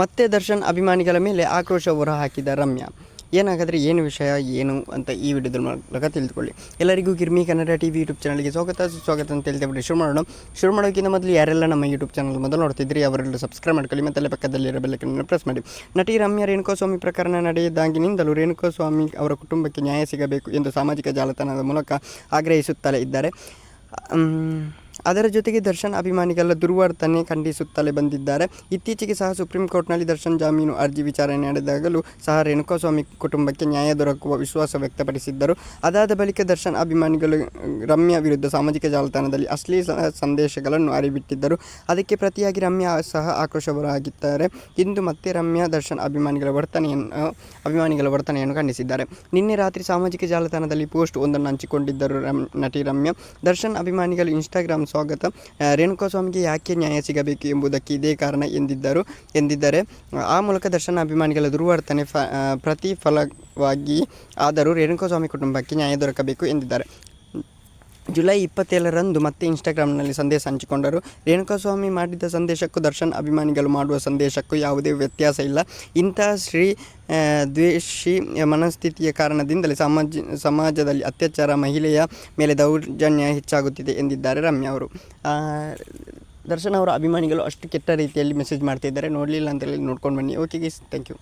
ಮತ್ತೆ ದರ್ಶನ್ ಅಭಿಮಾನಿಗಳ ಮೇಲೆ ಆಕ್ರೋಶ ಹೊರಹಾಕಿದ ರಮ್ಯಾ. ಏನಾಗಾದರೆ ಏನು ವಿಷಯ, ಏನು ಅಂತ ಈ ವಿಡಿಯೋದ ಮೂಲಕ ತಿಳಿದುಕೊಳ್ಳಿ. ಎಲ್ಲರಿಗೂ ಗಿರ್ಮಿ ಕನ್ನಡ ಟಿ ವಿ ಯೂಟ್ಯೂಬ್ ಚಾನಲ್ಗೆ ಸ್ವಾಗತ. ಸುಸ್ವಾಗತ ಅಂತ ಹೇಳ್ತೇವೆ ಶುರು ಮಾಡೋಣ. ಶುರು ಮಾಡೋಕ್ಕಿಂತ ಮೊದಲು ಯಾರೆಲ್ಲ ನಮ್ಮ ಯೂಟ್ಯೂಬ್ ಚಾನಲ್ ಮೊದಲು ನೋಡ್ತಿದ್ರಿ ಅವರೆಲ್ಲ ಸಬ್ಸ್ಕ್ರೈಬ್ ಮಾಡ್ಕೊಳ್ಳಿ, ಮತ್ತೆ ಅಲ್ಲೇ ಪಕ್ಕದಲ್ಲಿರೋ ಬೆಲ್ಲಕ್ಕೆ ಪ್ರೆಸ್ ಮಾಡಿ. ನಟಿ ರಮ್ಯಾ ರೇಣುಕಾಸ್ವಾಮಿ ಪ್ರಕರಣ ನಡೆಯದಾಗಿನಿಂದಲೂ ರೇಣುಕಾಸ್ವಾಮಿ ಅವರ ಕುಟುಂಬಕ್ಕೆ ನ್ಯಾಯ ಸಿಗಬೇಕು ಎಂದು ಸಾಮಾಜಿಕ ಜಾಲತಾಣದ ಮೂಲಕ ಆಗ್ರಹಿಸುತ್ತಲೇ ಇದ್ದಾರೆ. ಅದರ ಜೊತೆಗೆ ದರ್ಶನ್ ಅಭಿಮಾನಿಗಳ ದುರ್ವರ್ತನೆ ಖಂಡಿಸುತ್ತಲೇ ಬಂದಿದ್ದಾರೆ. ಇತ್ತೀಚೆಗೆ ಸಹ ಸುಪ್ರೀಂ ಕೋರ್ಟ್ನಲ್ಲಿ ದರ್ಶನ್ ಜಾಮೀನು ಅರ್ಜಿ ವಿಚಾರಣೆ ನಡೆದಾಗಲೂ ಸಹ ರೇಣುಕಾಸ್ವಾಮಿ ಕುಟುಂಬಕ್ಕೆ ನ್ಯಾಯ ದೊರಕುವ ವಿಶ್ವಾಸ ವ್ಯಕ್ತಪಡಿಸಿದ್ದರು. ಅದಾದ ಬಳಿಕ ದರ್ಶನ್ ಅಭಿಮಾನಿಗಳು ರಮ್ಯಾ ವಿರುದ್ಧ ಸಾಮಾಜಿಕ ಜಾಲತಾಣದಲ್ಲಿ ಅಶ್ಲೀಲ ಸಂದೇಶಗಳನ್ನು ಅರಿಬಿಟ್ಟಿದ್ದರು ಅದಕ್ಕೆ ಪ್ರತಿಯಾಗಿ ರಮ್ಯಾ ಸಹ ಆಕ್ರೋಶವರಾಗಿದ್ದಾರೆ. ಇಂದು ಮತ್ತೆ ರಮ್ಯಾ ದರ್ಶನ್ ಅಭಿಮಾನಿಗಳ ವರ್ತನೆಯನ್ನು ಅಭಿಮಾನಿಗಳ ವರ್ತನೆಯನ್ನು ಖಂಡಿಸಿದ್ದಾರೆ. ನಿನ್ನೆ ರಾತ್ರಿ ಸಾಮಾಜಿಕ ಜಾಲತಾಣದಲ್ಲಿ ಪೋಸ್ಟ್ ಒಂದನ್ನು ಹಂಚಿಕೊಂಡಿದ್ದರು ನಟಿ ರಮ್ಯಾ. ದರ್ಶನ್ ಅಭಿಮಾನಿಗಳು ಇನ್ಸ್ಟಾಗ್ರಾಮ್ ಸ್ವಾಗತ. ರೇಣುಕಾಸ್ವಾಮಿಗೆ ಯಾಕೆ ನ್ಯಾಯ ಸಿಗಬೇಕು ಎಂಬುದಕ್ಕೆ ಇದೇ ಕಾರಣ ಎಂದಿದ್ದರು, ಎಂದಿದ್ದಾರೆ, ಆ ಮೂಲಕ ದರ್ಶನ ಅಭಿಮಾನಿಗಳ ದುರ್ವರ್ತನೆ ಪ್ರತಿಫಲವಾಗಿ ಆದರೂ ರೇಣುಕಾಸ್ವಾಮಿ ಕುಟುಂಬಕ್ಕೆ ನ್ಯಾಯ ದೊರಕಬೇಕು ಎಂದಿದ್ದಾರೆ. ಜುಲೈ ಇಪ್ಪತ್ತೇಳರಂದು ಮತ್ತೆ ಇನ್ಸ್ಟಾಗ್ರಾಮ್ನಲ್ಲಿ ಸಂದೇಶ ಹಂಚಿಕೊಂಡರು. ರೇಣುಕಾಸ್ವಾಮಿ ಮಾಡಿದ ಸಂದೇಶಕ್ಕೂ ದರ್ಶನ್ ಅಭಿಮಾನಿಗಳು ಮಾಡುವ ಸಂದೇಶಕ್ಕೂ ಯಾವುದೇ ವ್ಯತ್ಯಾಸ ಇಲ್ಲ. ಇಂಥ ಶ್ರೀ ದ್ವೇಷಿ ಮನಸ್ಥಿತಿಯ ಕಾರಣದಿಂದಲೇ ಸಮಾಜ, ಸಮಾಜದಲ್ಲಿ ಅತ್ಯಾಚಾರ ಮಹಿಳೆಯ ಮೇಲೆ ದೌರ್ಜನ್ಯ ಹೆಚ್ಚಾಗುತ್ತಿದೆ ಎಂದಿದ್ದಾರೆ ರಮ್ಯಾ ಅವರು. ದರ್ಶನ್ ಅವರ ಅಭಿಮಾನಿಗಳು ಅಷ್ಟು ಕೆಟ್ಟ ರೀತಿಯಲ್ಲಿ ಮೆಸೇಜ್ ಮಾಡ್ತಿದ್ದಾರೆ. ನೋಡಲಿಲ್ಲ ಅಂತೇಳಿ ನೋಡ್ಕೊಂಡು ಬನ್ನಿ. Okay ಗೀಸ್ thank you